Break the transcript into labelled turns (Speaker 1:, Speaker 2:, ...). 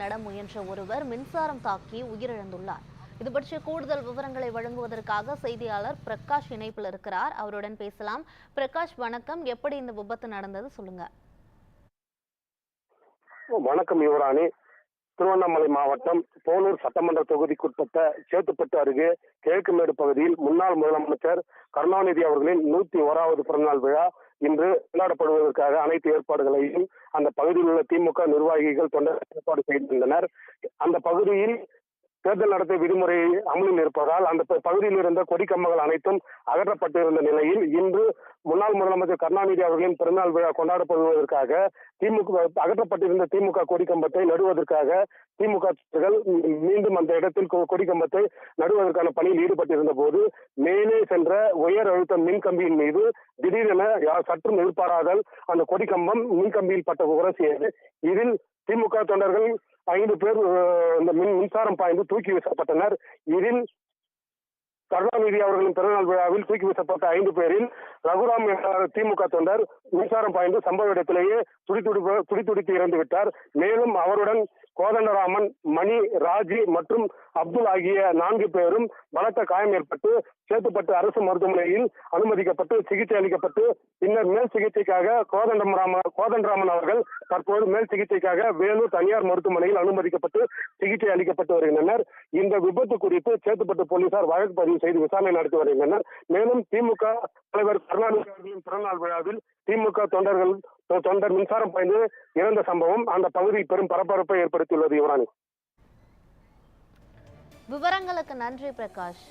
Speaker 1: நட முயன்ற ஒருவர் மின்சாரம் தாக்கி உயிரிழந்துள்ளார். இது பற்றிய கூடுதல் விவரங்களை வழங்குவதற்காக செய்தியாளர் பிரகாஷ் இணைப்பில் இருக்கிறார். அவருடன் பேசலாம். பிரகாஷ் வணக்கம். எப்படி இந்த விபத்து நடந்தது சொல்லுங்க.
Speaker 2: வணக்கம் யுவராணி. திருவண்ணாமலை மாவட்டம் போலூர் சட்டமன்ற தொகுதிக்குட்பட்ட சேத்துப்பட்டு அருகே கிழக்கு மேடு பகுதியில் முன்னாள் முதலமைச்சர் கருணாநிதி அவர்களின் நூத்தி ஓராவது பிறந்தநாள் விழா இன்று கொண்டாடப்படுவதற்காக அனைத்து ஏற்பாடுகளையும் அந்த பகுதியில் உள்ள திமுக நிர்வாகிகள் தொண்டர் ஏற்பாடு செய்திருந்தனர். அந்த பகுதியில் தேர்தல் நடத்தை விதிமுறை அமலில் இருப்பதால் அந்த பகுதியில் இருந்த கொடிக்கம்பங்கள் அனைத்தும் அகற்றப்பட்டிருந்த நிலையில் இன்று முன்னாள் முதலமைச்சர் கருணாநிதி அவர்களின் பிறந்தநாள் விழா கொண்டாடப்படுவதற்காக திமுக அகற்றப்பட்டிருந்த திமுக கொடிக்கம்பத்தை நடுவதற்காக திமுக மீண்டும் அந்த இடத்தில் கொ- கொடிக்கம்பத்தை நடுவதற்கான பணியில் ஈடுபட்டிருந்த போது மேலே சென்ற உயர் அழுத்த மின்கம்பியின் மீது திடீரென சற்றும் எதிர்பாராதல் அந்த கொடிக்கம்பம் மின்கம்பியில் பட்ட உரசியது இதில் திமுக தொண்டர்கள் ஐந்து பேர் இந்த மின் மின்சாரம் பாய்ந்து தூக்கி வீசப்பட்டனர். இதில் கருணாநிதி அவர்களின் பிறந்தநாள் விழாவில் தூக்கி வீசப்பட்ட ஐந்து பேரில் ரகுராம் என்ற திமுக தொண்டர் மின்சாரம் பாய்ந்து சம்பவ இடத்திலேயே துடிதுடிப்பு துடிதுடித்து இறந்து விட்டார். மேலும் அவருடன் கோதண்டராமன் மணி ராஜி மற்றும் அப்துல் ஆகிய நான்கு பேரும் பலத்த காயம் ஏற்பட்டு சேத்துப்பட்டு அரசு மருத்துவமனையில் அனுமதிக்கப்பட்டு சிகிச்சை அளிக்கப்பட்டு பின்னர் மேல் சிகிச்சைக்காக கோதண்டராம கோதண்டராமன் அவர்கள் தற்போது மேல் சிகிச்சைக்காக வேலூர் தனியார் மருத்துவமனையில் அனுமதிக்கப்பட்டு சிகிச்சை அளிக்கப்பட்டு வருகின்றனர். இந்த விபத்து குறித்து சேத்துப்பட்டு போலீசார் வழக்கு பதிவு செய்து விசாரணை நடத்தி வருகின்றனர். மேலும் திமுக தலைவர் கருணாநிதி அவர்களின் பிறந்தநாள் விழாவில் திமுக தொண்டர்கள் தொண்டர் மின்சாரம் பாய்ந்து இறந்த சம்பவம் அந்த பகுதியில் பெரும் பரபரப்பை ஏற்படுத்தியுள்ளது யுவராணி.
Speaker 1: விவரங்களுக்கு நன்றி பிரகாஷ்.